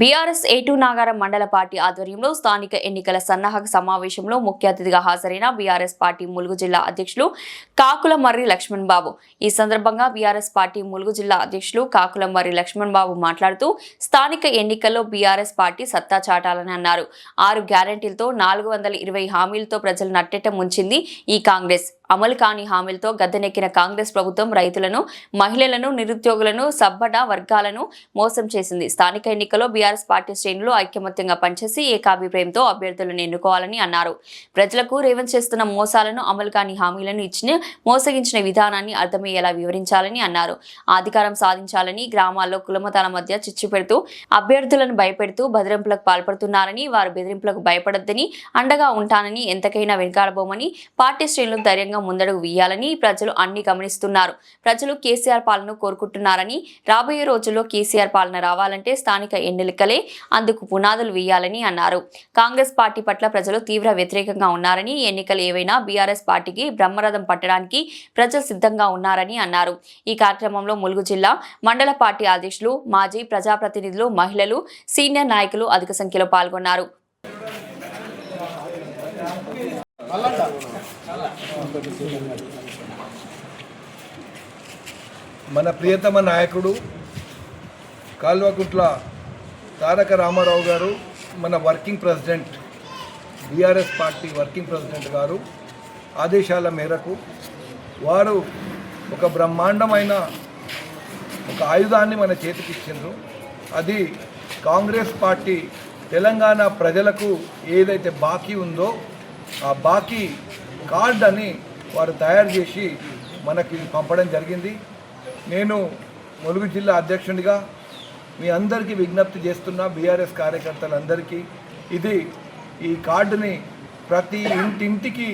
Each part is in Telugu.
బీఆర్ఎస్ ఏటూ నాగారం మండల పార్టీ ఆధ్వర్యంలో స్థానిక ఎన్నికల సన్నాహక సమావేశంలో ముఖ్య అతిథిగా హాజరైన బీఆర్ఎస్ పార్టీ ములుగు జిల్లా అధ్యక్షులు కాకుల మర్రి లక్ష్మణ్ బాబు. ఈ సందర్భంగా బీఆర్ఎస్ పార్టీ ములుగు జిల్లా అధ్యక్షులు కాకుల మర్రి లక్ష్మణ్ బాబు మాట్లాడుతూ స్థానిక ఎన్నికల్లో బీఆర్ఎస్ పార్టీ సత్తా చాటాలని అన్నారు. ఆరు గ్యారంటీలతో నాలుగు వందల ఇరవై హామీలతో ప్రజలు నట్టెట ముంచింది ఈ కాంగ్రెస్. అమలు కాని హామీలతో గద్దెనెక్కిన కాంగ్రెస్ ప్రభుత్వం రైతులను మహిళలను నిరుద్యోగులను సబ్బడ వర్గాలను మోసం చేసింది. స్థానిక ఎన్నికల్లో బీఆర్ఎస్ పార్టీ శ్రేణులు ఐక్యమత్యంగా పనిచేసి ఏకాభిప్రాయంతో అభ్యర్థులను ఎన్నుకోవాలని అన్నారు. ప్రజలకు రేవంత్ చేస్తున్న మోసాలను అమలు కాని హామీలను ఇచ్చిన మోసగించిన విధానాన్ని అర్థమయ్యేలా వివరించాలని అన్నారు. అధికారం సాధించాలని గ్రామాల్లో కులమతాల మధ్య చిచ్చు పెడుతూ అభ్యర్థులను భయపెడుతూ బెదిరింపులకు పాల్పడుతున్నారని వారు బెదిరింపులకు భయపడొద్దని అండగా ఉంటానని ఎంతకైనా వెనకాడబోమని పార్టీ శ్రేణులు ధైర్యంగా ముందడుగు వేయాలని ప్రజలు అన్ని గమనిస్తున్నారు. ప్రజలు కేసీఆర్ పాలన కోరుకుంటున్నారని రాబోయే రోజుల్లో కేసీఆర్ పాలన రావాలంటే స్థానిక ఎన్నికలే అందుకు పునాదులు వేయాలని అన్నారు. కాంగ్రెస్ పార్టీ పట్ల ప్రజలు తీవ్ర వ్యతిరేకంగా ఉన్నారని ఎన్నికలు ఏవైనా బీఆర్ఎస్ పార్టీకి బ్రహ్మరథం పట్టడానికి ప్రజలు సిద్ధంగా ఉన్నారని అన్నారు. ఈ కార్యక్రమంలో ములుగు జిల్లా మండల పార్టీ అధ్యక్షులు మాజీ ప్రజాప్రతినిధులు మహిళలు సీనియర్ నాయకులు అధిక సంఖ్యలో పాల్గొన్నారు. మన ప్రియతమ నాయకుడు కాల్వకుంట్ల తారక రామారావు గారు మన working president BRS party working president గారు ఆదేశాల మేరకు వారు ఒక బ్రహ్మాండమైన ఒక ఆయుధాన్ని మన చేతికి ఇచ్చిండ్రు అది కాంగ్రెస్ పార్టీ తెలంగాణ ప్రజలకు ఏదైతే బాకీ ఉందో ఆ బాకీ కార్డ్ అని వారు తయారు చేసి మనకి పంపడం జరిగింది. నేను ములుగు జిల్లా అధ్యక్షుడిగా మీ అందరికీ విజ్ఞప్తి చేస్తున్నా బీఆర్ఎస్ కార్యకర్తలందరికీ. ఇది ఈ కార్డుని ప్రతి ఇంటింటికి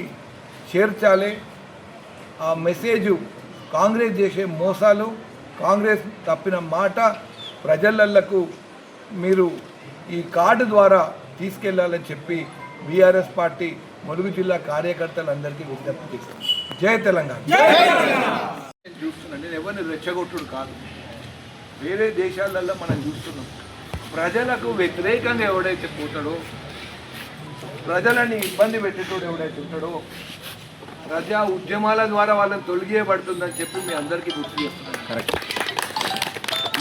చేర్చాలి ఆ మెసేజ్ కాంగ్రెస్ చేసే మోసాలు కాంగ్రెస్ తప్పిన మాట ప్రజలకు మీరు ఈ కార్డు ద్వారా తీసుకెళ్ళాలని చెప్పి బీఆర్ఎస్ పార్టీ ములుగు జిల్లా కార్యకర్తలందరికీ విజ్ఞప్తి చేస్తాను జయ తెలంగాణ. చూస్తున్నాను నేను ఎవరిని రెచ్చగొట్టుడు కాదు. వేరే దేశాలలో మనం చూస్తున్నాం. ప్రజలకు వ్యతిరేకంగా ఎవడైతే పోతాడో ప్రజలని ఇబ్బంది పెట్టేటోడు ఎవడైతే ఉంటాడో ప్రజా ఉద్యమాల ద్వారా వాళ్ళని తొలగియబడుతుందని చెప్పి మీ అందరికీ గుర్తు చేస్తున్నాను.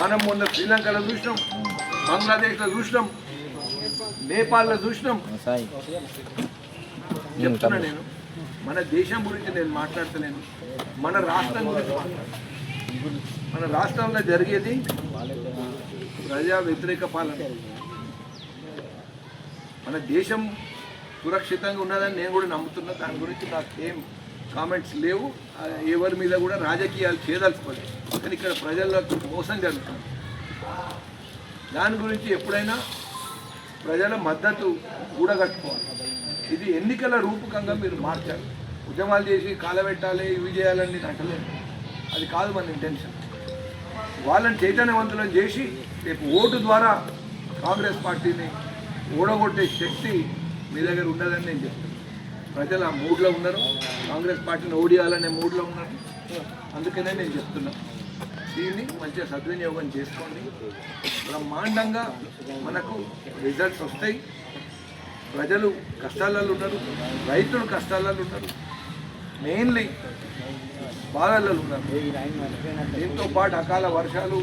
మనం మొన్న శ్రీలంకలో చూసినాం బంగ్లాదేశ్లో చూసినాం నేపాల్లో చూసినాం. చెప్తున్నా నేను? మన దేశం గురించి నేను మాట్లాడతలేను. మన రాష్ట్రం గురించి మాట్లాడుతున్నాను. మన రాష్ట్రంలో జరిగేది ప్రజా వ్యతిరేక పాలన. మన దేశం సురక్షితంగా ఉన్నదని నేను కూడా నమ్ముతున్నా. దాని గురించి నాకు ఏం కామెంట్స్ లేవు. ఎవరి మీద కూడా రాజకీయాలు చేయదలుచుకోలేదు. కానీ ఇక్కడ ప్రజలకు మోసం జరుగుతుంది. దాని గురించి ఎప్పుడైనా ప్రజల మద్దతు కూడగట్టుకోవాలి. ఇది ఎన్నికల రూపకంగా మీరు మార్చాలి. ఉద్యమాలు చేసి కాలబెట్టాలి ఇవి చేయాలని అంటలేదు. అది కాదు మన ఇంటెన్షన్ వాళ్ళని చైతన్యవంతులను చేసి రేపు ఓటు ద్వారా కాంగ్రెస్ పార్టీని ఓడగొట్టే శక్తి మీ దగ్గర ఉండదని నేను చెప్తాను ప్రజలు ఆ మూడ్లో ఉన్నారు. కాంగ్రెస్ పార్టీని ఓడియాలనే మూడ్లో ఉన్నారు. అందుకనే నేను చెప్తున్నా. దీన్ని మంచిగా సద్వినియోగం చేసుకోండి. బ్రహ్మాండంగా మనకు రిజల్ట్స్ వస్తాయి. ప్రజలు కష్టాలలో ఉన్నారు. రైతులు కష్టాలలో ఉన్నారు. మెయిన్లీ బాధలలో ఉన్నారు. దీంతో పాటు అకాల వర్షాలు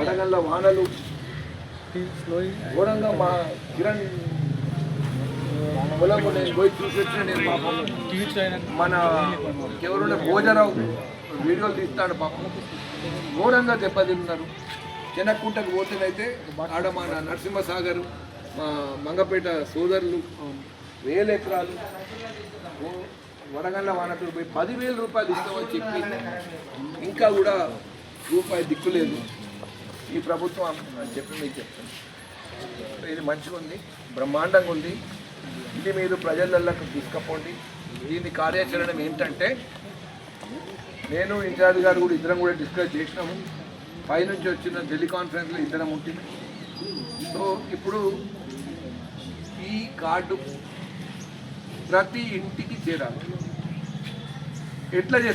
వడగళ్ళ వానలు ఘోరంగా మా కిరణ్ పొలం నేను పోయి చూసి వచ్చిన నేను పాపం. మన ఎవరుండే భోజరావు వీడియోలు తీస్తాడు పాపం. ఘోరంగా దెబ్బతిన్నారు. చెనక్కుంటకు పోతేనైతే ఆడ మన నరసింహసాగర్ మా మంగపేట సోదరులు వేల ఎకరాలు. వడగండ్ల వడగళ్ళ వానకుడు పోయి పదివేల రూపాయలు ఇస్తామని చెప్పి ఇంకా కూడా రూపాయి దిక్కులేదు ఈ ప్రభుత్వం అని చెప్పి మీకు చెప్తాను. ఇది మంచిగా ఉంది బ్రహ్మాండంగా ఉంది. ఇది మీరు ప్రజలకి తీసుకపోండి. దీని కార్యాచరణ ఏంటంటే నేను ఇన్ఛార్జ్ గారు కూడా ఇద్దరం కూడా డిస్కస్ చేసినాము. పైనుంచి వచ్చిన టెలికాన్ఫరెన్స్లో ఇద్దరం ఉంటుంది సో ఇప్పుడు ఈ కార్డు ప్రతి ఇంటికి చేరాలి. ఎట్లా చేస్తారు